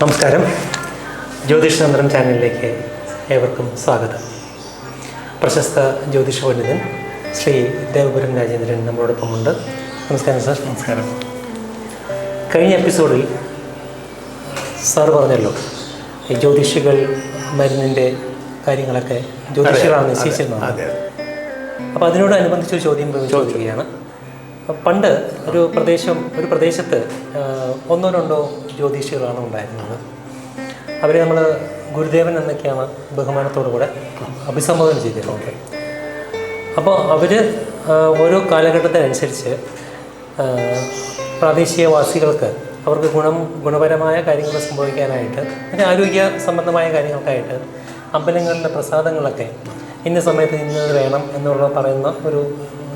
നമസ്കാരം. ജ്യോതിഷ് ചാനലിലേക്ക് ഏവർക്കും സ്വാഗതം. പ്രശസ്ത ജ്യോതിഷ പണ്ഡിതൻ ശ്രീ ദേവപുരം രാജേന്ദ്രൻ നമ്മളോടൊപ്പമുണ്ട് നമസ്കാരം സാർ. നമസ്കാരം. കഴിഞ്ഞ എപ്പിസോഡിൽ സാർ പറഞ്ഞല്ലോ ഈ ജ്യോതിഷികൾ മരുന്നിന്റെ കാര്യങ്ങളൊക്കെ ജ്യോതിഷികളാണ് നിശ്ചയിച്ചിരുന്നത്. അപ്പോൾ അതിനോടനുബന്ധിച്ച് ചോദ്യം ചോദിക്കുകയാണ്. പണ്ട് ഒരു പ്രദേശം ഒരു പ്രദേശത്ത് ഒന്നോ രണ്ടോ ജ്യോതിഷികളാണ് ഉണ്ടായിരുന്നത്. അവരെ നമ്മൾ ഗുരുദേവൻ എന്നൊക്കെയാണ് ബഹുമാനത്തോടു കൂടെ അഭിസംബോധന ചെയ്തിരുന്നത്. അപ്പോൾ അവർ ഓരോ കാലഘട്ടത്തിനനുസരിച്ച് പ്രാദേശികവാസികൾക്ക് അവർക്ക് ഗുണം ഗുണപരമായ കാര്യങ്ങൾ സംഭവിക്കാനായിട്ട് പിന്നെ ആരോഗ്യ സംബന്ധമായ കാര്യങ്ങൾക്കായിട്ട് അമ്പലങ്ങളിലെ പ്രസാദങ്ങളൊക്കെ ഇന്ന സമയത്ത് ഇന്നത് വേണം എന്നുള്ള പറയുന്ന ഒരു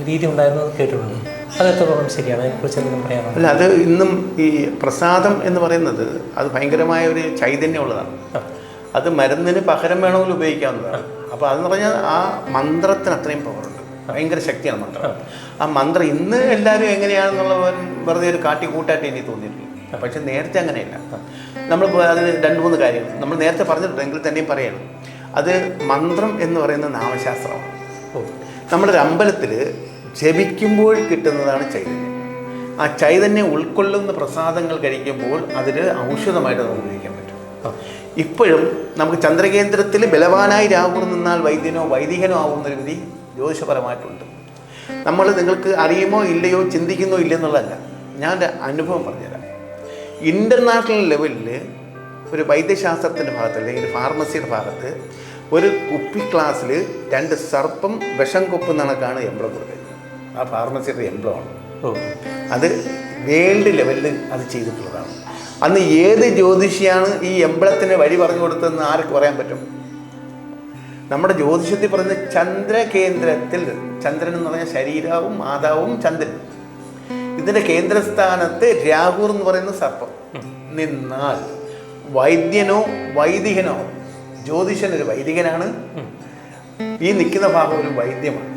രീതി ഉണ്ടായിരുന്നത് കേട്ടിട്ടുണ്ട്. അത് എത്രത്തോളം ശരിയാണ്. അതിനെക്കുറിച്ച് എന്തെങ്കിലും അല്ല അത് ഇന്നും ഈ പ്രസാദം എന്ന് പറയുന്നത് അത് ഭയങ്കരമായ ഒരു ചൈതന്യമുള്ളതാണ്. അത് മരുന്നിന് പകരം വേണമെങ്കിൽ ഉപയോഗിക്കാവുന്നതാണ്. അപ്പോൾ അതെന്ന് പറഞ്ഞാൽ ആ മന്ത്രത്തിന് അത്രയും പവറുണ്ട് ഭയങ്കര ശക്തിയാണ് മന്ത്രം. ആ. മന്ത്രം ഇന്ന് എല്ലാവരും എങ്ങനെയാണെന്നുള്ള വെറുതെ ഒരു കാട്ടിക്കൂട്ടായിട്ട് എനിക്ക് തോന്നിയിട്ടില്ല. പക്ഷെ നേരത്തെ അങ്ങനെയല്ല. നമ്മൾ അതിന് രണ്ട് മൂന്ന് കാര്യങ്ങൾ. നമ്മൾ നേരത്തെ പറഞ്ഞിട്ടുണ്ട് എങ്കിൽ തന്നെയും പറയണം. അത് മന്ത്രം എന്ന് പറയുന്ന നാമശാസ്ത്രമാണ്. നമ്മുടെ ഒരു അമ്പലത്തിൽ ജപിക്കുമ്പോൾ കിട്ടുന്നതാണ് ചൈതന്യം. ആ ചൈതന്യം ഉൾക്കൊള്ളുന്ന പ്രസാദങ്ങൾ കഴിക്കുമ്പോൾ അതിന് ഔഷധമായിട്ട് നമുക്ക് ഉപയോഗിക്കാൻ പറ്റും. ഇപ്പോഴും നമുക്ക് ചന്ദ്രകേന്ദ്രത്തിൽ ബലവാനായി രാഹുൽ നിന്നാൽ വൈദ്യനോ വൈദികനോ ആവുന്ന ഒരു വിധി ജ്യോതിഷപരമായിട്ടുണ്ട്. നമ്മൾ നിങ്ങൾക്ക് അറിയുമോ ഇല്ലയോ ചിന്തിക്കുന്നോ ഇല്ലെന്നുള്ളതല്ല. ഞാൻ അനുഭവം പറഞ്ഞുതരാം. ഇന്റർനാഷണൽ ലെവലിൽ ഒരു വൈദ്യശാസ്ത്രത്തിന്റെ ഭാഗത്ത് അല്ലെങ്കിൽ ഫാർമസിയുടെ ഭാഗത്ത് ഒരു കുപ്പി ക്ലാസ്സിൽ രണ്ട് സർപ്പം വിഷം കൊപ്പ് കണക്കാണ് എംബ്ലം കൊടുക്കുന്നത് ആ ഫാർമസിയുടെ എംബ്ലമാണ് ആണ്. അത് വേൾഡ് ലെവലിൽ അത് ചെയ്തിട്ടുള്ളതാണ്. അന്ന് ഏത് ജ്യോതിഷിയാണ് ഈ എംബ്ലത്തിന് വഴി പറഞ്ഞു കൊടുത്തതെന്ന് ആർക്ക് പറയാൻ പറ്റും? നമ്മുടെ ജ്യോതിഷത്തിൽ പറഞ്ഞ ചന്ദ്രകേന്ദ്രത്തിൽ ചന്ദ്രൻ എന്ന് പറഞ്ഞാൽ ശരീരവും മാതാവും ചന്ദ്രൻ. ഇതിന്റെ കേന്ദ്രസ്ഥാനത്ത് രാഹുർ എന്ന് പറയുന്ന സർപ്പം. നിന്നാൽ വൈദ്യനോ വൈദികനോ ജ്യോതിഷൻ ഒരു വൈദികനാണ്. ഈ നിൽക്കുന്ന ഭാഗം ഒരു വൈദ്യമാണ്.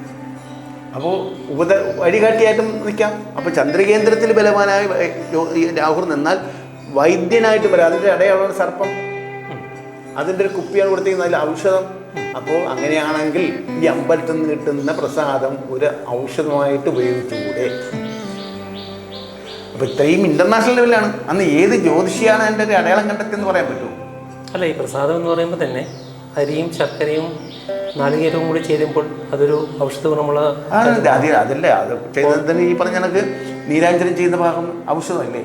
അപ്പോൾ ഉപത വഴികാട്ടിയായിട്ടും നിൽക്കാം. അപ്പോൾ ചന്ദ്രകേന്ദ്രത്തിൽ ബലവാനായ രാഹുർ നിന്നാൽ വൈദ്യനായിട്ട് വരാം. അതിന്റെ അടയാളമാണ് സർപ്പം? അതിന്റെ ഒരു കുപ്പിയാണ് കൊടുത്തിരിക്കുന്നത്. അതിൽ ഔഷധം. അപ്പോൾ അങ്ങനെയാണെങ്കിൽ ഈ അമ്പലത്തിൽ നിന്ന് കിട്ടുന്ന പ്രസാദം ഒരു ഔഷധമായിട്ട് ഉപയോഗിച്ചുകൂടെ? അപ്പോൾ ഇത്രയും ഇന്റർനാഷണൽ ലെവലാണ് അന്ന് ഏത് ജ്യോതിഷിയാണ് അതിന്റെ ഒരു അടയാളം കണ്ടെത്തിയെന്ന് പറയാൻ പറ്റുമോ? അല്ല ഈ പ്രസാദം എന്ന് പറയുമ്പോൾ തന്നെ അരിയും ശർക്കരയും നാളികേരവും കൂടി ചേരുമ്പോൾ അതൊരു ഔഷധ ഗുണമുള്ള അതല്ലേ അത് ചെയ്തതിന് ഈ പറഞ്ഞ കണക്ക് നീരാഞ്ജനം ചെയ്യുന്ന ഭാഗം ഔഷധമല്ലേ.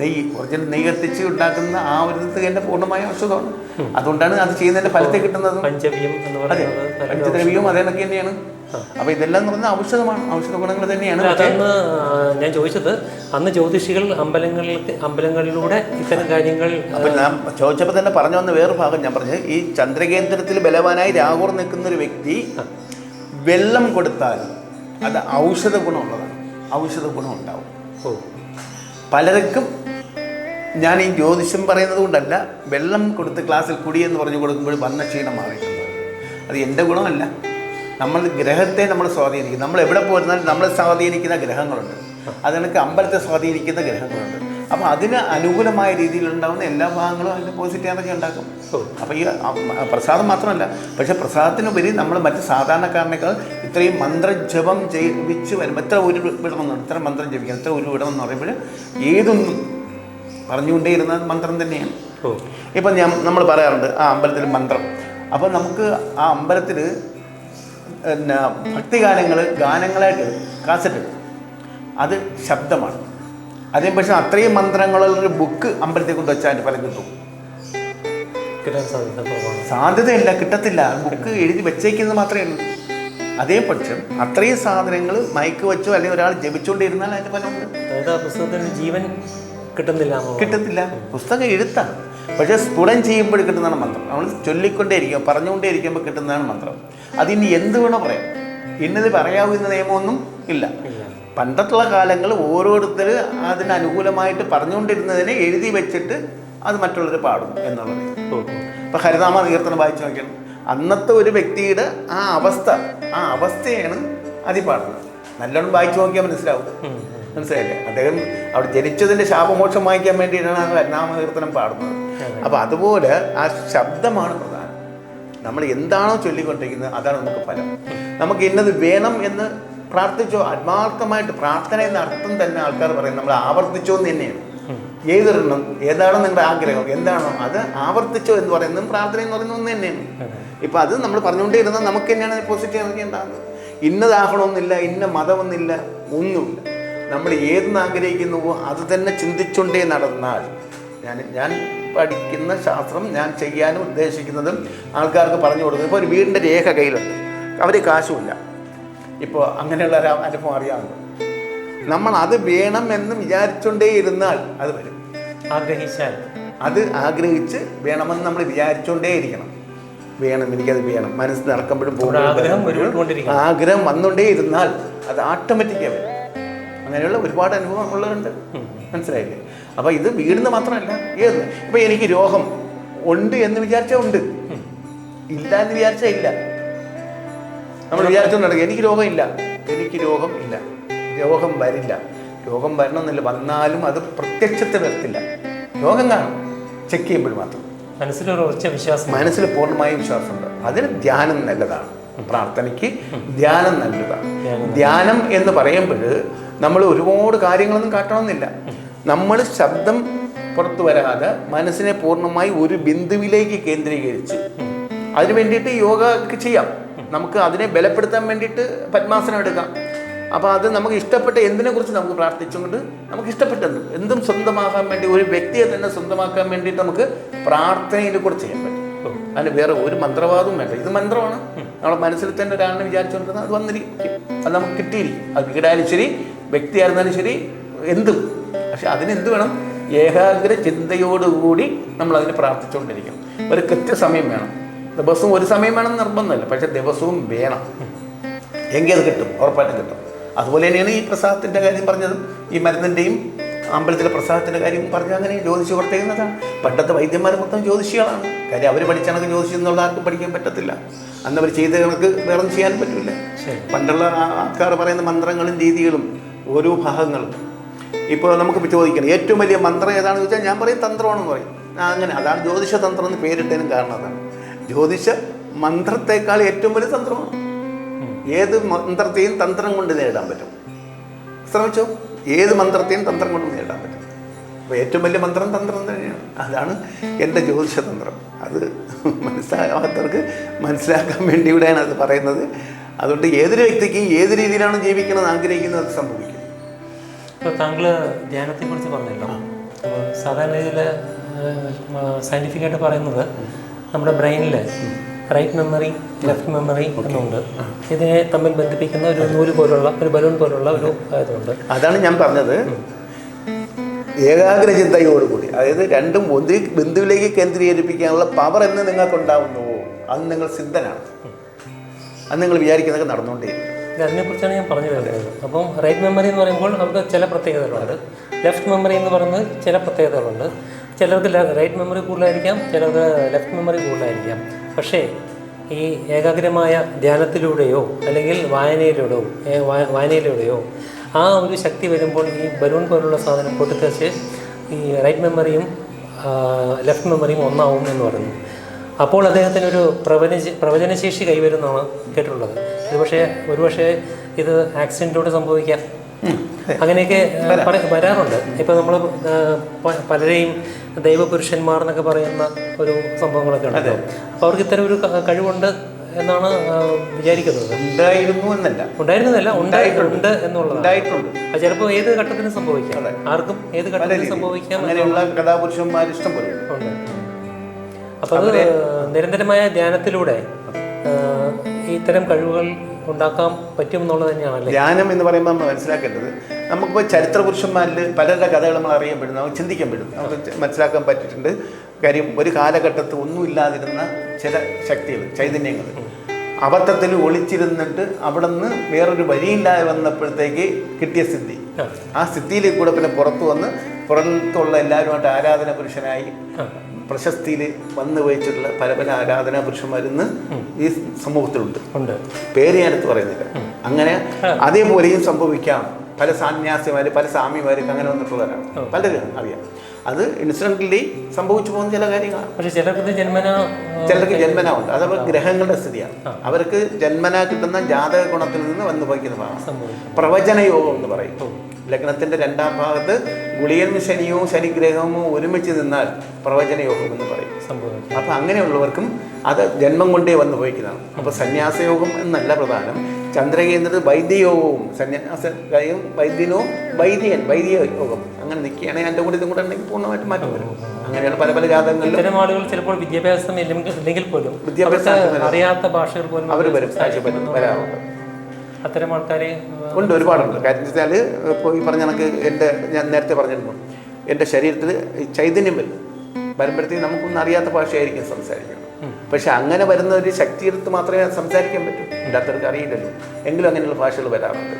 നെയ്യ് ഒറിജിനൽ നെയ്യ് കത്തിച്ച് ഉണ്ടാക്കുന്ന ആ ഒരു ഇത് എന്റെ പൂർണമായ ഔഷധമാണ്. അതുകൊണ്ടാണ് അത് ചെയ്യുന്നതിന്റെ ഫലത്തെ കിട്ടുന്നത്. പഞ്ചദ്രവ്യവും അതേ കണക്ക് തന്നെയാണ്. അപ്പോൾ ഇതെല്ലാം എന്ന് പറഞ്ഞാൽ ഔഷധമാണ് ഔഷധ ഗുണങ്ങൾ തന്നെയാണ്. അതന്ന് ഞാൻ ചോദിച്ചത് അന്ന് ജ്യോതിഷികൾ അമ്പലങ്ങളിൽ അമ്പലങ്ങളിലൂടെ ഇത്തരം കാര്യങ്ങൾ അപ്പൊ ഞാൻ ചോദിച്ചപ്പോൾ തന്നെ പറഞ്ഞു വന്ന വേറൊരു ഭാഗം ഞാൻ പറഞ്ഞത് ഈ ചന്ദ്രകേന്ദ്രത്തിൽ ബലവാനായി രാഹുർ നിൽക്കുന്ന ഒരു വ്യക്തി വെള്ളം കൊടുത്താൽ അത് ഔഷധ ഗുണമുള്ളതാണ്. ഔഷധ ഗുണം ഉണ്ടാവും പലർക്കും ഞാൻ ഈ ജ്യോതിഷം പറയുന്നത് കൊണ്ടല്ല വെള്ളം കൊടുത്ത് ക്ലാസ്സിൽ കുടിയെന്ന് പറഞ്ഞു കൊടുക്കുമ്പോൾ വന്ന ക്ഷീണം മാറിയിട്ടുണ്ട്. അത് എന്റെ ഗുണമല്ല. നമ്മൾ ഗ്രഹത്തെ നമ്മൾ സ്വാധീനിക്കും. നമ്മൾ എവിടെ പോയിരുന്നാലും നമ്മളെ സ്വാധീനിക്കുന്ന ഗ്രഹങ്ങളുണ്ട്. അത് കണക്ക് അമ്പലത്തെ സ്വാധീനിക്കുന്ന ഗ്രഹങ്ങളുണ്ട്. അപ്പോൾ അതിന് അനുകൂലമായ രീതിയിൽ ഉണ്ടാകുന്ന എല്ലാ ഭാഗങ്ങളും അതിന്റെ പോസിറ്റീവ് എനർജി ഉണ്ടാക്കും. അപ്പോൾ ഈ പ്രസാദം മാത്രമല്ല പക്ഷേ പ്രസാദത്തിനുപരി നമ്മൾ മറ്റ് സാധാരണക്കാരനേക്കാൾ ഇത്രയും മന്ത്രജപം ജപിച്ച് വരുമ്പോൾ എത്ര ഒരു വിടമെന്നാണ് ഇത്ര മന്ത്രം ജപിക്കണം എത്ര ഒരു വിടമെന്ന് പറയുമ്പോൾ ഏതൊന്നും പറഞ്ഞുകൊണ്ടേയിരുന്ന മന്ത്രം തന്നെയാണ്. ഇപ്പം ഞാൻ നമ്മൾ പറയാറുണ്ട് ആ അമ്പലത്തിൽ മന്ത്രം. അപ്പോൾ നമുക്ക് ആ അമ്പലത്തിൽ പിന്നെ ഭക്തിഗാനങ്ങൾ ഗാനങ്ങളായിട്ട് കാസറ്റ് അത് ശബ്ദമാണ്. അതേ പക്ഷേ അത്രയും മന്ത്രങ്ങളുള്ളൊരു ബുക്ക് അമ്പലത്തിൽ കൊണ്ട് വെച്ചാൽ അതിന്റെ ഫലം കിട്ടും. സാധ്യതയില്ല കിട്ടത്തില്ല. ബുക്ക് എഴുതി വെച്ചേക്കുന്നത് മാത്രമേ ഉള്ളൂ. അതേ പക്ഷം അത്രയും സാധനങ്ങൾ മയക്ക് വെച്ചോ അല്ലെങ്കിൽ ഒരാൾ ജപിച്ചുകൊണ്ടിരുന്നാൽ അതിന്റെ ഫലമുണ്ട് ആ പുസ്തകത്തിന് ജീവൻ കിട്ടുന്നില്ല. കിട്ടത്തില്ല. പുസ്തകം എഴുത്താണ് പക്ഷേ സ്ഫുടം ചെയ്യുമ്പോൾ കിട്ടുന്നതാണ് മന്ത്രം. നമ്മൾ ചൊല്ലിക്കൊണ്ടേയിരിക്കും പറഞ്ഞുകൊണ്ടേയിരിക്കുമ്പോൾ കിട്ടുന്നതാണ് മന്ത്രം. അതിനി എന്ത് വേണോ പറയാം. ഇന്നത് പറയാവുന്ന നിയമമൊന്നും ഇല്ല. പണ്ടത്തുള്ള കാലങ്ങൾ ഓരോരുത്തർ അതിനനുകൂലമായിട്ട് പറഞ്ഞുകൊണ്ടിരുന്നതിനെ എഴുതി വെച്ചിട്ട് അത് മറ്റുള്ളവർ പാടും എന്നുള്ളത്. ഇപ്പം ഹരിനാമ കീർത്തനം വായിച്ചു നോക്കിയാൽ അന്നത്തെ ഒരു വ്യക്തിയുടെ ആ അവസ്ഥ ആ അവസ്ഥയാണ് അതി പാടുന്നത് നല്ലോണം വായിച്ചു നോക്കിയാൽ മനസ്സിലാവും. മനസ്സിലായില്ലേ? അദ്ദേഹം അവിടെ ജനിച്ചതിന്റെ ശാപമോക്ഷം വാങ്ങിക്കാൻ വേണ്ടിയിട്ടാണ് ആ കീർത്തനം പാടുന്നത്. അപ്പോൾ അതുപോലെ ആ ശബ്ദമാണ് പ്രധാനം. നമ്മൾ എന്താണോ ചൊല്ലിക്കൊണ്ടിരിക്കുന്നത് അതാണ് നമുക്ക് ഫലം. നമുക്ക് ഇന്നത് വേണം എന്ന് പ്രാർത്ഥിച്ചോ ആത്മാർത്ഥമായിട്ട് പ്രാർത്ഥന എന്ന അർത്ഥം തന്നെ ആൾക്കാർ പറയും നമ്മൾ ആവർത്തിച്ചോ എന്ന് തന്നെയാണ്. ഏതൊരെണ്ണം ഏതാണോ നിങ്ങളുടെ ആഗ്രഹം എന്താണോ അത് ആവർത്തിച്ചോ എന്ന് പറയുന്നതും പ്രാർത്ഥന എന്ന് പറയുന്നത് ഒന്ന് തന്നെയാണ്. ഇപ്പം അത് നമ്മൾ പറഞ്ഞുകൊണ്ടേ ഇരുന്നാൽ നമുക്ക് തന്നെയാണ് പോസിറ്റീവ് എനർജി ഉണ്ടാകുന്നത് ഇന്നതാകണമെന്നില്ല ഇന്ന മതമൊന്നില്ല ഒന്നുമില്ല. നമ്മൾ ഏതെന്ന് ആഗ്രഹിക്കുന്നുവോ അത് തന്നെ ചിന്തിച്ചുകൊണ്ടേ നടന്നാൽ ഞാൻ ഞാൻ പഠിക്കുന്ന ശാസ്ത്രം ഞാൻ ചെയ്യാനും ഉദ്ദേശിക്കുന്നതും ആൾക്കാർക്ക് പറഞ്ഞു കൊടുക്കുന്നത്. ഇപ്പോൾ ഒരു വീടിന്റെ രേഖ കയ്യിലുണ്ട്. അവർ കാശുമില്ല. ഇപ്പോൾ അങ്ങനെയുള്ള ഒരു അനുഭവം അറിയാമല്ലോ. നമ്മൾ അത് വേണം എന്ന് വിചാരിച്ചുകൊണ്ടേ ഇരുന്നാൽ അത് വരും. ആഗ്രഹിച്ചാൽ. അത് ആഗ്രഹിച്ച് വേണമെന്ന് നമ്മൾ വിചാരിച്ചുകൊണ്ടേ ഇരിക്കണം വേണം എനിക്കത് വേണം. മനസ്സ് നടക്കുമ്പോഴും. ആഗ്രഹം വന്നുകൊണ്ടേ ഇരുന്നാൽ അത് ഓട്ടോമാറ്റിക്കായി വരും. അങ്ങനെയുള്ള ഒരുപാട് അനുഭവം ഉള്ളതുണ്ട് മനസ്സിലായില്ലേ? അപ്പോൾ ഇത് വീടിന് മാത്രമല്ല. ഏത്? ഇപ്പം എനിക്ക് രോഗം ഉണ്ട് എന്ന് വിചാരിച്ചാൽ ഉണ്ട്. ഇല്ല എന്ന് വിചാരിച്ചാൽ ഇല്ല. നമ്മൾ വിചാരിച്ചുകൊണ്ടിരിക്കുക എനിക്ക് രോഗമില്ല എനിക്ക് രോഗം ഇല്ല. രോഗം വരില്ല. രോഗം വരണമെന്നില്ല. വന്നാലും അത് പ്രത്യക്ഷത്തിൽ വരത്തില്ല. രോഗം കാണും. ചെക്ക് ചെയ്യുമ്പോൾ മാത്രം. മനസ്സിലൊരു ഉറച്ച വിശ്വാസം. മനസ്സിൽ പൂർണമായ വിശ്വാസമുണ്ട്. അതിന് ധ്യാനം നല്ലതാണ്. പ്രാർത്ഥനയ്ക്ക് ധ്യാനം നല്ലതാണ്. ധ്യാനം. ധ്യാനം എന്ന് പറയുമ്പോൾ നമ്മൾ ഒരുപാട് കാര്യങ്ങളൊന്നും കാട്ടണമെന്നില്ല. നമ്മൾ ശബ്ദം പുറത്തു വരാതെ മനസ്സിനെ പൂർണമായി ഒരു ബിന്ദുവിലേക്ക് കേന്ദ്രീകരിച്ച് അതിന് വേണ്ടിയിട്ട് യോഗ ചെയ്യാം. നമുക്ക് അതിനെ ബലപ്പെടുത്താൻ വേണ്ടിയിട്ട് പത്മാസനം എടുക്കാം. അപ്പോൾ അത് നമുക്ക് ഇഷ്ടപ്പെട്ട എന്തിനെ കുറിച്ച് നമുക്ക് പ്രാർത്ഥിച്ചുകൊണ്ട് നമുക്ക് ഇഷ്ടപ്പെട്ടത് എന്തും സ്വന്തമാക്കാൻ വേണ്ടി ഒരു വ്യക്തിയെ തന്നെ സ്വന്തമാക്കാൻ വേണ്ടിയിട്ട് നമുക്ക് പ്രാർത്ഥനയിനെ കുറിച്ച് ചെയ്യാൻ പറ്റും. അതിന് വേറെ ഒരു മന്ത്രവാദവും വേണ്ട. ഇത് മന്ത്രമാണ്. നമ്മളെ മനസ്സിൽ തന്നെ ഒരാളിനെ വിചാരിച്ചുകൊണ്ടിരുന്നത് അത് വന്നിരിക്കും. അത് നമുക്ക് കിട്ടിയിരിക്കും. അത് വീടായാലും ശരി വ്യക്തിയായിരുന്നാലും ശരി എന്തും. പക്ഷെ അതിനെന്ത് വേണം? ഏകാഗ്ര ചിന്തയോടുകൂടി നമ്മൾ അതിന് പ്രാർത്ഥിച്ചുകൊണ്ടിരിക്കണം. ഒരു കൃത്യസമയം വേണം. ദിവസവും ഒരു സമയം വേണം നിർബന്ധമല്ല. പക്ഷെ ദിവസവും വേണം. എങ്കിൽ അത് കിട്ടും. ഉറപ്പായിട്ടും കിട്ടും. അതുപോലെ തന്നെയാണ് ഈ പ്രസാദത്തിന്റെ കാര്യം പറഞ്ഞതും. ഈ മരുന്നിന്റെയും അമ്പലത്തിലെ പ്രസാദത്തിന്റെ കാര്യം പറഞ്ഞ അങ്ങനെ ജ്യോതിഷ പ്രത്യേകുന്നതാണ് പണ്ടത്തെ വൈദ്യന്മാർ മൊത്തം ജ്യോതിഷികളാണ്. കാര്യം അവർ പഠിച്ച കണക്ക് ജ്യോതിഷം എന്നുള്ള ആർക്കും പഠിക്കാൻ പറ്റത്തില്ല. അന്ന് അവർ ചെയ്ത കണക്ക് വേറെ ചെയ്യാൻ പറ്റില്ല. പണ്ടുള്ള ആൾക്കാർ പറയുന്ന മന്ത്രങ്ങളും രീതികളും ഓരോ ഭാഗങ്ങളും. ഇപ്പോൾ നമുക്ക് ചോദിക്കണം ഏറ്റവും വലിയ മന്ത്രം ഏതാണെന്ന് ചോദിച്ചാൽ ഞാൻ പറയും തന്ത്രമാണെന്ന് പറയും. അങ്ങനെ. അതാണ് ജ്യോതിഷ തന്ത്രം എന്ന് പേരിട്ടതിനും കാരണം അതാണ്. ജ്യോതിഷ മന്ത്രത്തെക്കാൾ ഏറ്റവും വലിയ തന്ത്രമാണ്. ഏത് മന്ത്രത്തെയും തന്ത്രം കൊണ്ട് നേടാൻ പറ്റും. ശ്രമിച്ചോ? ഏത് മന്ത്രത്തെയും തന്ത്രം കൊണ്ട് നേടാൻ പറ്റും. അപ്പോൾ ഏറ്റവും വലിയ മന്ത്രം തന്ത്രം തന്നെയാണ്. അതാണ് എന്റെ ജ്യോതിഷ തന്ത്രം. അത് മനസ്സിലാകാത്തവർക്ക് മനസ്സിലാക്കാൻ വേണ്ടി അത് പറയുന്നത്. അതുകൊണ്ട് ഏതൊരു വ്യക്തിക്കും ഏത് രീതിയിലാണ് ജീവിക്കണമെന്ന് ആഗ്രഹിക്കുന്നത് അത് സംഭവിക്കും. ഇപ്പോൾ താങ്കൾ ധ്യാനത്തെ കുറിച്ച് പറഞ്ഞല്ലോ സാധാരണ രീതിയിൽ സയന്റിഫിക് ആയിട്ട് പറയുന്നത് നമ്മുടെ ബ്രെയിനിൽ റൈറ്റ് മെമ്മറി ലെഫ്റ്റ് മെമ്മറി എന്നുണ്ട്. ഇതിനെ തമ്മിൽ ബന്ധിപ്പിക്കുന്ന ഒരു നൂൽ പോലുള്ള ഒരു ബലൂൺ പോലുള്ള ഒരു ഇതുണ്ട്. അതാണ് ഞാൻ പറഞ്ഞത്. ഏകാഗ്ര ചിന്തയോടുകൂടി അതായത് രണ്ടും ഒന്നി ബിന്ദുവിലേക്ക് കേന്ദ്രീകരിപ്പിക്കാനുള്ള പവർ എന്ന് നിങ്ങൾക്കുണ്ടാവുന്നുവോ അത് നിങ്ങൾ സിദ്ധനാണ്. അത് നിങ്ങൾ വിചാരിക്കുന്നതൊക്കെ നടന്നുകൊണ്ടേയിരിക്കും. ഇത് അതിനെക്കുറിച്ചാണ് ഞാൻ പറഞ്ഞു വരുന്നത്. അപ്പം റൈറ്റ് മെമ്മറി എന്ന് പറയുമ്പോൾ നമുക്ക് ചില പ്രത്യേകതകളുണ്ട്. ലെഫ്റ്റ് മെമ്മറി എന്ന് പറയുന്നത് ചില പ്രത്യേകതകളുണ്ട്. ചിലർക്ക് റൈറ്റ് മെമ്മറി കൂടുതലായിരിക്കാം ചിലർക്ക് ലെഫ്റ്റ് മെമ്മറി കൂടുതലായിരിക്കാം. പക്ഷേ ഈ ഏകാഗ്രമായ ധ്യാനത്തിലൂടെയോ അല്ലെങ്കിൽ വായനയിലൂടെയോ വായനയിലൂടെയോ ആ ഒരു ശക്തി വരുമ്പോൾ ഈ ബലൂൺ പോലുള്ള സാധനം പൊട്ടിത്തെറിച്ച് ഈ റൈറ്റ് മെമ്മറിയും ലെഫ്റ്റ് മെമ്മറിയും ഒന്നാവും എന്ന് പറയുന്നു. അപ്പോൾ അദ്ദേഹത്തിന് ഒരു പ്രവചന പ്രവചനശേഷി കൈവരുന്നാണ് കേട്ടിട്ടുള്ളത്. ഇത് പക്ഷേ ഒരുപക്ഷെ ഇത് ആക്സിഡന്റോട് സംഭവിക്കാം. അങ്ങനെയൊക്കെ വരാറുണ്ട്. ഇപ്പം നമ്മൾ പലരെയും ദൈവപുരുഷന്മാർ എന്നൊക്കെ പറയുന്ന ഒരു സംഭവങ്ങളൊക്കെ ഉണ്ട്. അപ്പോൾ അവർക്ക് ഇത്തരം ഒരു കഴിവുണ്ട് എന്നാണ് വിചാരിക്കുന്നത്. ഉണ്ടായിരുന്നു എന്നല്ല. ഉണ്ടായിരുന്നതല്ല ഉണ്ടായിട്ടുണ്ട്. എന്നുള്ളതാണ്. ചിലപ്പോൾ ഏത് ഘട്ടത്തിനും സംഭവിക്കാം. ആർക്കും ഏത് ഘട്ടത്തിൽ സംഭവിക്കാം അങ്ങനെയുള്ള കഥാപുരുഷന്മാർ ഇഷ്ടം പോലെ ഉണ്ട്. അപ്പോൾ അത് നിരന്തരമായ ധ്യാനത്തിലൂടെ ഇത്തരം കഴിവുകൾ ഉണ്ടാക്കാൻ പറ്റും എന്നുള്ളത് തന്നെയാണല്ലേ? ധ്യാനം എന്ന് പറയുമ്പോൾ നമ്മൾ മനസ്സിലാക്കേണ്ടത് നമുക്കിപ്പോൾ ചരിത്ര പുരുഷന്മാരിൽ പലരുടെ കഥകൾ നമ്മൾ അറിയപ്പെടും നമുക്ക് ചിന്തിക്കാൻ പറ്റും നമുക്ക് മനസ്സിലാക്കാൻ പറ്റിയിട്ടുണ്ട്. കാര്യം ഒരു കാലഘട്ടത്ത് ഒന്നുമില്ലാതിരുന്ന ചില ശക്തികൾ ചൈതന്യങ്ങൾ. അബദ്ധത്തിൽ ഒളിച്ചിരുന്നിട്ട് അവിടെ നിന്ന് വേറൊരു വഴിയില്ലാതെ വന്നപ്പോഴത്തേക്ക് കിട്ടിയ സിദ്ധി. ആ. ആ സിദ്ധിയിലേക്ക് കൂടെ പിന്നെ പുറത്തു വന്ന് പുറത്തുള്ള എല്ലാവരുമായിട്ട് ആരാധന പുരുഷനായി പ്രശസ്തിയിൽ വന്നു വഹിച്ചിട്ടുള്ള പല പല ആരാധനാ പുരുഷന്മാരിന്ന് ഈ സമൂഹത്തിലുണ്ട്. പേര് ഞാൻ എടുത്ത് പറയുന്നില്ല. അങ്ങനെ അതേപോലെയും സംഭവിക്കാം. പല സന്യാസിമാർ പല സ്വാമിമാർക്ക് അങ്ങനെ വന്നിട്ടുള്ളവരാണ്. പലരും അറിയാം. അത് ഇൻസിഡന്റലി സംഭവിച്ചു പോകുന്ന ചില കാര്യങ്ങളാണ്. പക്ഷേ ചിലർക്ക് ജന്മന ചിലർക്ക് ജന്മന ഉണ്ട് അത് ഗ്രഹങ്ങളുടെ സ്ഥിതിയാണ്. അവർക്ക് ജന്മന കിട്ടുന്ന ജാതക ഗുണത്തിൽ നിന്ന് വന്നു പോയിക്കുന്ന ഭാഗം പ്രവചന യോഗം എന്ന് പറയും. ലഗ്നത്തിന്റെ രണ്ടാം ഭാഗത്ത് ഗുളിയനും ശനിയും ശനിഗ്രഹവും ഒരുമിച്ച് നിന്നാൽ പ്രവചന യോഗം എന്ന് പറയും. അപ്പം അങ്ങനെയുള്ളവർക്കും അത് ജന്മം കൊണ്ടേ വന്നു പോയിക്കുന്നതാണ്. അപ്പോൾ സന്യാസയോഗം എന്നല്ല പ്രധാനം. ചന്ദ്രകേന്ദ്രത് വൈദ്യയോഗവും സന്യാസയും വൈദ്യനവും വൈദ്യൻ വൈദ്യ യോഗം അങ്ങനെ നിൽക്കുകയാണെങ്കിൽ എന്റെ കൂടെ ഇതും കൂടെ ഉണ്ടെങ്കിൽ പൂർണമായിട്ട് മാറ്റം വരും. അങ്ങനെയാണ് പല പല ജാതകങ്ങളിലും ഇത്തരം ആളുകൾ ചിലപ്പോൾ വിദ്യാഭ്യാസം ഇല്ലെങ്കിൽ പോലും വിദ്യാഭ്യാസം അറിയാത്ത ഭാഷകൾ പോലും അവർ വരും സാക്ഷ്യപ്പെടും വരാറുണ്ട് അത്തരം ആൾക്കാരെ ഉണ്ട് ഒരുപാടുണ്ട്. കാര്യം വെച്ചാൽ ഇപ്പോൾ ഈ പറഞ്ഞ കണക്ക് എന്റെ ഞാൻ നേരത്തെ പറഞ്ഞിരുന്നു. എന്റെ ശരീരത്തിൽ ചൈതന്യം വരും. വരുമ്പോഴത്തേക്ക് നമുക്കൊന്നും അറിയാത്ത ഭാഷയായിരിക്കും സംസാരിക്കുന്നത് പക്ഷെ അങ്ങനെ വരുന്ന ഒരു ശക്തിയെടുത്ത് മാത്രമേ സംസാരിക്കാൻ പറ്റൂ. ഇല്ലാത്തവർക്ക് അറിയില്ലല്ലോ. എങ്കിലും അങ്ങനെയുള്ള ഭാഷകൾ വരാറുണ്ട്.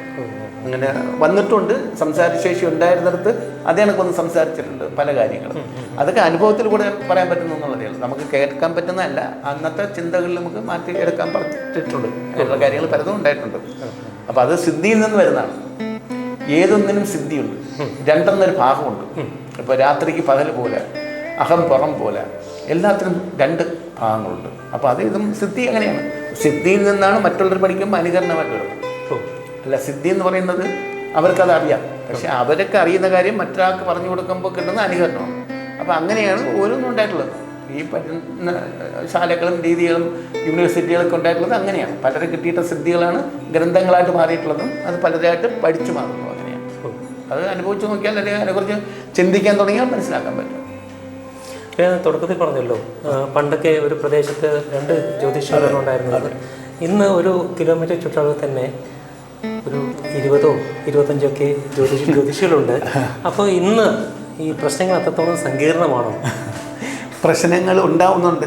അങ്ങനെ വന്നിട്ടുണ്ട്. സംസാരശേഷി ഉണ്ടായിരുന്നിടത്ത് അതേ കണക്കൊന്ന് സംസാരിച്ചിട്ടുണ്ട് പല കാര്യങ്ങളും. അതൊക്കെ അനുഭവത്തിൽ കൂടെ പറയാൻ പറ്റുന്നു എന്നുള്ളതേ നമുക്ക് കേൾക്കാൻ പറ്റുന്നതല്ല. അന്നത്തെ ചിന്തകളിൽ നമുക്ക് മാറ്റി എടുക്കാൻ പറഞ്ഞിട്ടുണ്ട് അങ്ങനെയുള്ള കാര്യങ്ങൾ പലതും ഉണ്ടായിട്ടുണ്ട്. അപ്പോൾ അത് സിദ്ധിയിൽ നിന്ന് വരുന്നതാണ്. ഏതൊന്നിനും സിദ്ധിയുണ്ട്. രണ്ടെന്നൊരു ഭാഗമുണ്ട്. ഇപ്പോൾ രാത്രിക്ക് പകൽ പോലെ അഹം പുറം പോലെ എല്ലാത്തിനും രണ്ട് ഭാഗങ്ങളുണ്ട്. അപ്പോൾ അത് ഇതും സിദ്ധി അങ്ങനെയാണ്. സിദ്ധിയിൽ നിന്നാണ് മറ്റുള്ളവർ പഠിക്കുമ്പോൾ അനുകരണമായിട്ട് വരുന്നത്. അല്ല സിദ്ധി എന്ന് പറയുന്നത് അവർക്കത് അറിയാം. പക്ഷെ അവരൊക്കെ അറിയുന്ന കാര്യം മറ്റൊരാൾക്ക് പറഞ്ഞു കൊടുക്കുമ്പോൾ കിട്ടുന്ന അനുകരണമാണ്. അപ്പോൾ അങ്ങനെയാണ് ഓരോന്നും ഉണ്ടായിട്ടുള്ളത്. ഈ പഠന ശാലകളും രീതികളും യൂണിവേഴ്സിറ്റികളൊക്കെ ഉണ്ടായിട്ടുള്ളത് അങ്ങനെയാണ്. പലരെ കിട്ടിയിട്ട സിദ്ധികളാണ് ഗ്രന്ഥങ്ങളായിട്ട് മാറിയിട്ടുള്ളതും അത് പലരായിട്ട് പഠിച്ചു മാറുന്നു അങ്ങനെയാണ്. അത് അനുഭവിച്ചു നോക്കിയാൽ അല്ലെങ്കിൽ അതിനെക്കുറിച്ച് ചിന്തിക്കാൻ തുടങ്ങിയാൽ മനസ്സിലാക്കാൻ പറ്റും. തുടക്കത്തിൽ പറഞ്ഞല്ലോ പണ്ടൊക്കെ ഒരു പ്രദേശത്ത് രണ്ട് ഉണ്ടായിരുന്നത് ഇന്ന് ഒരു കിലോമീറ്റർ ചുറ്റളവിൽ തന്നെ ഒരു ഇരുപതോ ഇരുപത്തഞ്ചോ ഒക്കെ ജ്യോതിഷ ജ്യോതിഷികളുണ്ട്. അപ്പോൾ ഇന്ന് ഈ പ്രശ്നങ്ങൾ അത്രത്തോളം സങ്കീർണമാണോ? പ്രശ്നങ്ങൾ ഉണ്ടാവുന്നുണ്ട്.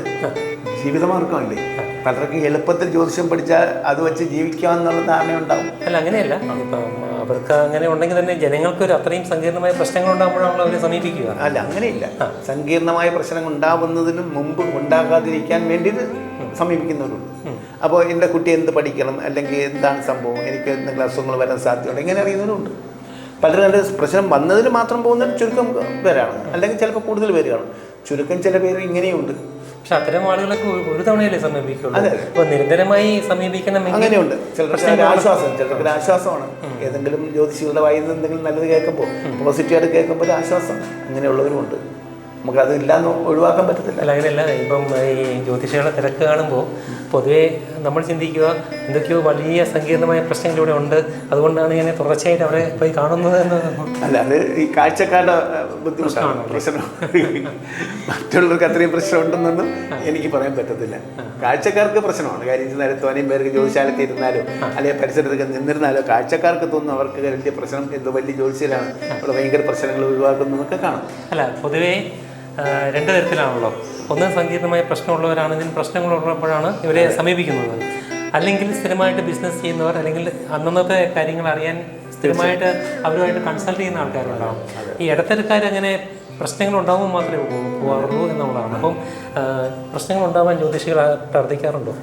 ജീവിതമാർഗമല്ലേ. പലർക്കും എളുപ്പത്തിൽ ജ്യോതിഷം പഠിച്ചാൽ അത് വെച്ച് ജീവിക്കാമെന്നുള്ള ധാരണ ഉണ്ടാവും. അല്ല അങ്ങനെയല്ല. ഇപ്പം അവർക്ക് അങ്ങനെ ഉണ്ടെങ്കിൽ തന്നെ ജനങ്ങൾക്ക് ഒരു അത്രയും സങ്കീർണമായ പ്രശ്നങ്ങൾ ഉണ്ടാകുമ്പോഴാണല്ലോ അവരെ സമീപിക്കുക. അല്ല അങ്ങനെയില്ല. സങ്കീർണമായ പ്രശ്നങ്ങൾ ഉണ്ടാവുന്നതിനും മുമ്പ് ഉണ്ടാകാതിരിക്കാൻ വേണ്ടിയിട്ട് സമീപിക്കുന്നവരുണ്ട്. അപ്പോൾ എന്റെ കുട്ടി എന്ത് പഠിക്കണം? അല്ലെങ്കിൽ എന്താണ് സംഭവം? എനിക്ക് എന്തെങ്കിലും അസുഖങ്ങൾ വരാൻ സാധ്യതയുണ്ട്? ഇങ്ങനെ അറിയുന്നവരുണ്ട്. പലരും അതിന്റെ പ്രശ്നം വന്നതിന് മാത്രം പോകുന്ന ചുരുക്കം പേരാണ്. അല്ലെങ്കിൽ ചിലപ്പോൾ കൂടുതൽ പേരാണ് ചുരുക്കം ചില പേര് ഇങ്ങനെയുണ്ട്. പക്ഷെ അത്തരം ആളുകളൊക്കെ ഒരു- ഒരു തവണയല്ലേ സമീപിക്കുള്ളൂ. അതെ. അപ്പോൾ നിരന്തരമായി സമീപിക്കണമെങ്കിൽ അങ്ങനെയുണ്ട്. ചിലർക്ക് ആശ്വാസം ചിലർക്ക് ആശ്വാസമാണ്. ഏതെങ്കിലും ജ്യോതിഷികളുടെ വായിൽ നിന്ന് എന്തെങ്കിലും നല്ലത് കേൾക്കുമ്പോൾ പോസിറ്റീവായിട്ട് കേൾക്കുമ്പോൾ ആശ്വാസം. അങ്ങനെയുള്ളവരുമുണ്ട്. നമുക്കത് ഇല്ലാന്ന് ഒഴിവാക്കാൻ പറ്റത്തില്ല. അല്ല അങ്ങനെയല്ല. ഇപ്പം ഈ ജ്യോതിഷികളെ തിരക്ക് കാണുമ്പോൾ പൊതുവേ നമ്മൾ ചിന്തിക്കുക എന്തൊക്കെയോ വലിയ സങ്കീർണമായ പ്രശ്നങ്ങൾ ഇവിടെ ഉണ്ട്. അതുകൊണ്ടാണ് ഞാൻ തുടർച്ചയായിട്ട് അവരെ പോയി കാണുന്നത് എന്ന് അല്ല അത് ഈ കാഴ്ചക്കാരുടെ ബുദ്ധിമുട്ടാണ്. പ്രശ്നം മറ്റുള്ളവർക്ക് അത്രയും പ്രശ്നം ഉണ്ടെന്നൊന്നും എനിക്ക് പറയാൻ പറ്റത്തില്ല. കാഴ്ചക്കാർക്ക് പ്രശ്നമാണ്. കാര്യം വെച്ചാൽ തോനെയും പേർക്ക് ജ്യോതിശാലത്തിൽ ഇരുന്നാലോ അല്ലെങ്കിൽ പരിസരത്തൊക്കെ നിന്നിരുന്നാലോ കാഴ്ചക്കാർക്ക് തോന്നുന്നു അവർക്ക് വലിയ പ്രശ്നം എന്തോ വലിയ ജ്യോതിശയിലാണ് അവിടെ ഭയങ്കര പ്രശ്നങ്ങൾ ഒഴിവാക്കുന്നതൊക്കെ കാണാം. അല്ല പൊതുവേ രണ്ട് തരത്തിലാണല്ലോ. ഒന്ന് സങ്കീർണമായ പ്രശ്നമുള്ളവരാണ് ഇതിന് പ്രശ്നങ്ങളുള്ളപ്പോഴാണ് ഇവരെ സമീപിക്കുന്നത്. അല്ലെങ്കിൽ സ്ഥിരമായിട്ട് ബിസിനസ് ചെയ്യുന്നവർ അല്ലെങ്കിൽ അന്നന്നത്തെ കാര്യങ്ങൾ അറിയാൻ സ്ഥിരമായിട്ട് അവരുമായിട്ട് കൺസൾട്ട് ചെയ്യുന്ന ആൾക്കാരുണ്ടാവും. ഈ ഇടത്തരക്കാർ അങ്ങനെ പ്രശ്നങ്ങൾ ഉണ്ടാകുമ്പോൾ മാത്രമേ പോകാറുള്ളൂ എന്നുള്ളതാണ്. അപ്പം പ്രശ്നങ്ങൾ ഉണ്ടാവാൻ ജ്യോതിഷികൾ പ്രാർത്ഥിക്കാറുണ്ടോ?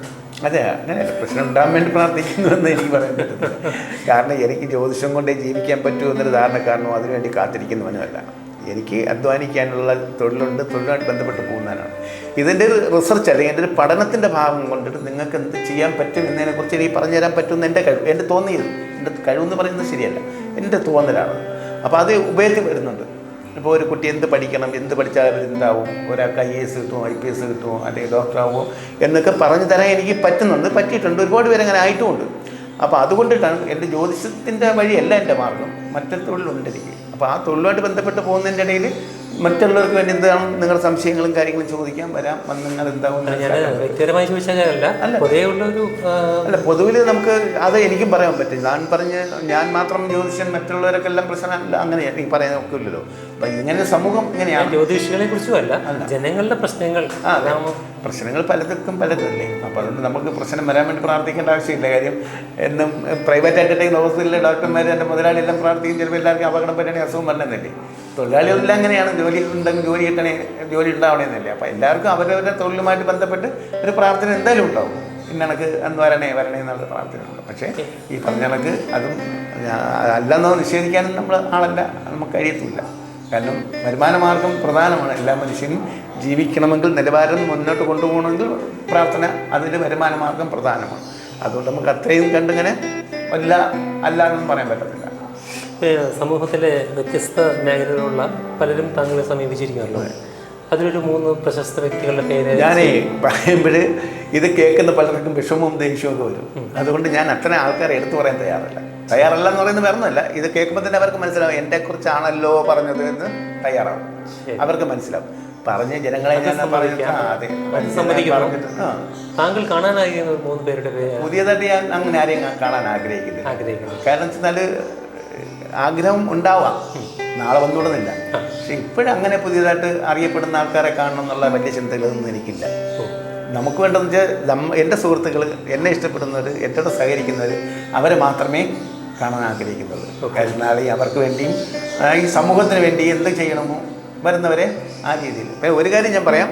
അതെ അങ്ങനെ പ്രശ്നം ഉണ്ടാകാൻ വേണ്ടി പ്രാർത്ഥിക്കുന്നു എന്ന് എനിക്ക് പറയാൻ പറ്റത്തില്ല. കാരണം എനിക്ക് ജ്യോതിഷം കൊണ്ടേ ജീവിക്കാൻ പറ്റൂ എന്നൊരു ധാരണക്കാരനോ അതിനുവേണ്ടി കാത്തിരിക്കുന്നവനുമല്ല. എനിക്ക് അധ്വാനിക്കാനുള്ള തൊഴിലുണ്ട് തൊഴിലുമായിട്ട് ബന്ധപ്പെട്ട് പോകുന്നതിനാണ് ഇതിന്റെ ഒരു റിസർച്ച് അല്ലെങ്കിൽ എന്റെ ഒരു പഠനത്തിന്റെ ഭാഗം കൊണ്ടിട്ട് നിങ്ങൾക്ക് എന്ത് ചെയ്യാൻ പറ്റും എന്നതിനെക്കുറിച്ച് എനിക്ക് പറഞ്ഞു തരാൻ പറ്റുമെന്ന് എന്റെ കഴിവ് എന്റെ തോന്നിയത് എന്റെ കഴിവെന്ന് പറയുന്നത് ശരിയല്ല. എന്റെ തോന്നലാണ്. അപ്പോൾ അത് ഉപയോഗത്തിൽ വരുന്നുണ്ട്. ഇപ്പോൾ ഒരു കുട്ടി എന്ത് പഠിക്കണം എന്ത് പഠിച്ചാൽ അവർ എന്താവും? ഒരാൾക്ക് ഐ എസ് കിട്ടുമോ ഐ പി എസ് കിട്ടുമോ അല്ലെങ്കിൽ ഡോക്ടർ ആവുമോ എന്നൊക്കെ പറഞ്ഞു തരാൻ എനിക്ക് പറ്റുന്നുണ്ട് പറ്റിയിട്ടുണ്ട്. ഒരുപാട് പേര് അങ്ങനെ ആയിട്ടുമുണ്ട്. അപ്പോൾ അതുകൊണ്ടിട്ടാണ് എന്റെ ജ്യോതിഷത്തിന്റെ വഴിയല്ല എന്റെ മാർഗം. മറ്റൊരു തൊഴിലുണ്ട് എനിക്ക്. അപ്പോൾ ആ തൊഴിലുമായിട്ട് ബന്ധപ്പെട്ട് പോകുന്നതിന്റെ ഇടയിൽ മറ്റുള്ളവർക്ക് വേണ്ടി എന്താണ് നിങ്ങളുടെ സംശയങ്ങളും കാര്യങ്ങളും ചോദിക്കാൻ വരാം വന്ന് നിങ്ങൾ എന്താവും വ്യക്തിപരമായി ചോദിച്ചാലല്ല അല്ല. ഒരു അല്ല പൊതുവിൽ നമുക്ക് അത് എനിക്കും പറയാൻ പറ്റും ഞാൻ പറഞ്ഞ് ഞാൻ മാത്രം ജ്യോതിഷൻ മറ്റുള്ളവരൊക്കെ എല്ലാം പ്രശ്നമല്ല അങ്ങനെ എനിക്ക് പറയാൻ ഒക്കില്ലല്ലോ അപ്പം ഇങ്ങനെ സമൂഹം ഇങ്ങനെയാണ്. ജ്യോതിഷികളെ കുറിച്ചുമല്ല ജനങ്ങളുടെ പ്രശ്നങ്ങൾ. പ്രശ്നങ്ങൾ പലതും പലതല്ലേ? അപ്പോൾ അതുകൊണ്ട് നമുക്ക് പ്രശ്നം വരാൻ വേണ്ടി പ്രാർത്ഥിക്കേണ്ട ആവശ്യമില്ല. കാര്യം എന്നും പ്രൈവറ്റ് ആയിട്ട് ഹോസ്പിറ്റലിലെ ഡോക്ടർമാർ എന്റെ മുതലാളി എല്ലാം പ്രാർത്ഥിക്കും ചിലപ്പോൾ എല്ലാവർക്കും അപകടം പറ്റണേ അസുഖം വരണമെന്നല്ലേ? തൊഴിലാളികളെല്ലാം അങ്ങനെയാണ്. ജോലി ഉണ്ടെങ്കിൽ ജോലി കിട്ടണേ ജോലി ഉണ്ടാവണമെന്നല്ലേ? അപ്പോൾ എല്ലാവർക്കും അവരവരുടെ തൊഴിലുമായിട്ട് ബന്ധപ്പെട്ട് ഒരു പ്രാർത്ഥന എന്തായാലും ഉണ്ടാവും. ഇന്നണക്ക് എന്ന് വരണേ വരണേ എന്നുള്ള പ്രാർത്ഥന പ്രാർത്ഥനയുണ്ട് പക്ഷേ ഈ പറഞ്ഞ കണക്ക് അതും അല്ലെന്നോ നിഷേധിക്കാനും നമ്മൾ ആളല്ല നമുക്ക് കഴിയത്തില്ല കാരണം വരുമാനമാർഗം പ്രധാനമാണ്. എല്ലാ മനുഷ്യനും ജീവിക്കണമെങ്കിൽ നിലവാരം മുന്നോട്ട് കൊണ്ടുപോകണമെങ്കിൽ പ്രാർത്ഥന അതിന്റെ വരുമാനമാർഗം പ്രധാനമാണ്. അതുകൊണ്ട് നമുക്ക് അത്രയും കണ്ടിങ്ങനെ അല്ല അല്ല എന്നും പറയാൻ പറ്റത്തില്ല. സമൂഹത്തിലെ വ്യത്യസ്ത മേഖലയിലുള്ള പലരും താങ്കളെ സമീപിച്ചിരിക്കുമല്ലോ. അതിലൊരു മൂന്ന് പ്രശസ്ത വ്യക്തികളുടെ പേര് ഞാനേ പറയുമ്പോൾ ഇത് കേൾക്കുന്ന പലർക്കും വിഷമവും ദേഷ്യവും ഒക്കെ വരും അതുകൊണ്ട് ഞാൻ അത്ര ആൾക്കാരെ എടുത്തു പറയാൻ തയ്യാറല്ല. തയ്യാറല്ല എന്ന് പറയുന്നത് വേറൊന്നുമല്ല. ഇത് കേൾക്കുമ്പോൾ തന്നെ അവർക്ക് മനസ്സിലാവും എന്റെ കുറിച്ചാണല്ലോ പറഞ്ഞത് എന്ന് തയ്യാറാവും. അവർക്ക് മനസ്സിലാവും. പറഞ്ഞ ജനങ്ങളെ ഞാൻ. താങ്കൾ കാണാനായി മൂന്ന് പേരുടെ പേര്. പുതിയതായിട്ട് ഞാൻ അങ്ങനെ ആരെയും കാണാൻ ആഗ്രഹിക്കുന്നില്ല. ആഗ്രഹിക്കുന്നു കാരണം വെച്ചാൽ ആഗ്രഹം ഉണ്ടാവാം. നാളെ വന്നുവിടുന്നില്ല. പക്ഷെ ഇപ്പോഴങ്ങനെ പുതിയതായിട്ട് അറിയപ്പെടുന്ന ആൾക്കാരെ കാണണം എന്നുള്ള വലിയ ചിന്തകളൊന്നും എനിക്കില്ല. നമുക്ക് വേണ്ടതെന്ന് വെച്ചാൽ എന്റെ സുഹൃത്തുക്കൾ എന്നെ ഇഷ്ടപ്പെടുന്നവർ എന്നോട് സഹകരിക്കുന്നവർ അവരെ മാത്രമേ കാണാൻ ആഗ്രഹിക്കുന്നത്. നാളെ അവർക്ക് വേണ്ടിയും ഈ സമൂഹത്തിന് വേണ്ടി എന്ത് ചെയ്യണമോ വരുന്നവരെ ആ രീതിയിൽ. ഒരു കാര്യം ഞാൻ പറയാം.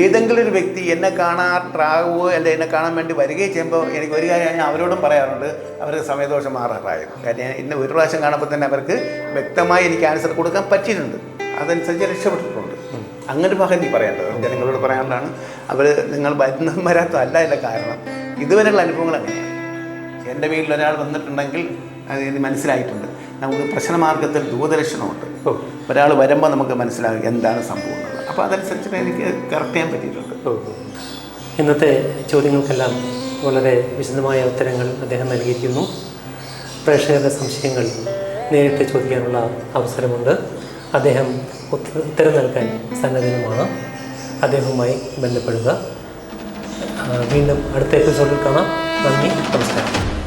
ഏതെങ്കിലും ഒരു വ്യക്തി എന്നെ കാണാറാകുമോ അല്ലെ എന്നെ കാണാൻ വേണ്ടി വരികയും ചെയ്യുമ്പോൾ എനിക്ക് ഒരു കാര്യം ഞാൻ അവരോടും പറയാറുണ്ട് അവർക്ക് സമയദോഷം മാറാറായും. കാര്യം എന്നെ ഒരു പ്രാവശ്യം കാണുമ്പോൾ തന്നെ അവർക്ക് വ്യക്തമായി എനിക്ക് ആൻസർ കൊടുക്കാൻ പറ്റിയിട്ടുണ്ട്. അതനുസരിച്ച് രക്ഷപ്പെട്ടിട്ടുണ്ട്. അങ്ങനെ ഭാഗം എനിക്ക് പറയേണ്ടത് ജനങ്ങളോട് പറയാനുള്ളതാണ്. അവർ നിങ്ങൾ വരുന്നതും വരാത്തതല്ല എന്റെ കാരണം. ഇതുവരെയുള്ള അനുഭവങ്ങൾ അങ്ങനെയാണ് എന്റെ വീട്ടിൽ ഒരാൾ വന്നിട്ടുണ്ടെങ്കിൽ അത് മനസ്സിലായിട്ടുണ്ട്. നമുക്ക് പ്രശ്നമാർഗത്തിൽ ദൂരദർശനമുണ്ട്. ഓ. ഒരാൾ വരുമ്പോൾ നമുക്ക് മനസ്സിലാകും എന്താണ് സംഭവം എന്നുള്ളത്. അപ്പോൾ അതനുസരിച്ച് എനിക്ക് കറക്റ്റ് ചെയ്യാൻ പറ്റിയിട്ടുണ്ട്. ഓ. ഇന്നത്തെ ചോദ്യങ്ങൾക്കെല്ലാം വളരെ വിശദമായ ഉത്തരങ്ങൾ അദ്ദേഹം നൽകിയിരിക്കുന്നു. പ്രേക്ഷകരുടെ സംശയങ്ങൾ നേരിട്ട് ചോദിക്കാനുള്ള അവസരമുണ്ട്. അദ്ദേഹം ഉത്ത- ഉത്തരം നൽകാൻ സന്നദ്ധനുമാണ്. അദ്ദേഹവുമായി ബന്ധപ്പെടുക. വീണ്ടും അടുത്ത എപ്പിസോഡിൽ കാണാം. നന്ദി നമസ്കാരം.